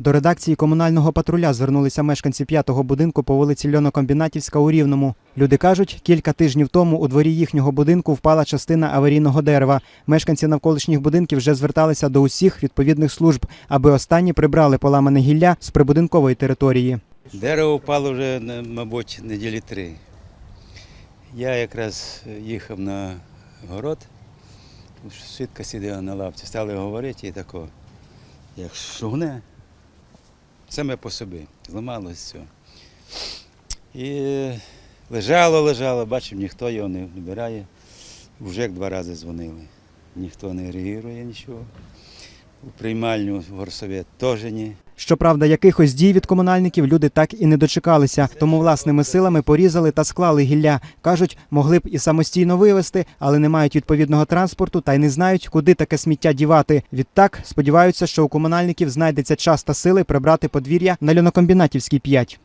До редакції комунального патруля звернулися мешканці п'ятого будинку по вулиці Льонокомбінатівська у Рівному. Люди кажуть, кілька тижнів тому у дворі їхнього будинку впала частина аварійного дерева. Мешканці навколишніх будинків вже зверталися до усіх відповідних служб, аби останні прибрали поламане гілля з прибудинкової території. Дерево впало вже, мабуть, неділі три. Я якраз їхав на город, свідка сиділа на лавці, стали говорити і тако, як шугне, саме по собі, зламалося все. І лежало, лежало, бачив, ніхто його не вибирає. Вже як два рази дзвонили. Ніхто не реагує нічого. У приймальню в горсовет теж ні. Щоправда, якихось дій від комунальників люди так і не дочекалися, тому власними силами порізали та склали гілля. кажуть, могли б і самостійно вивезти, але не мають відповідного транспорту та й не знають, куди таке сміття дівати. Відтак сподіваються, що у комунальників знайдеться час та сили прибрати подвір'я на льонокомбінатівській 5.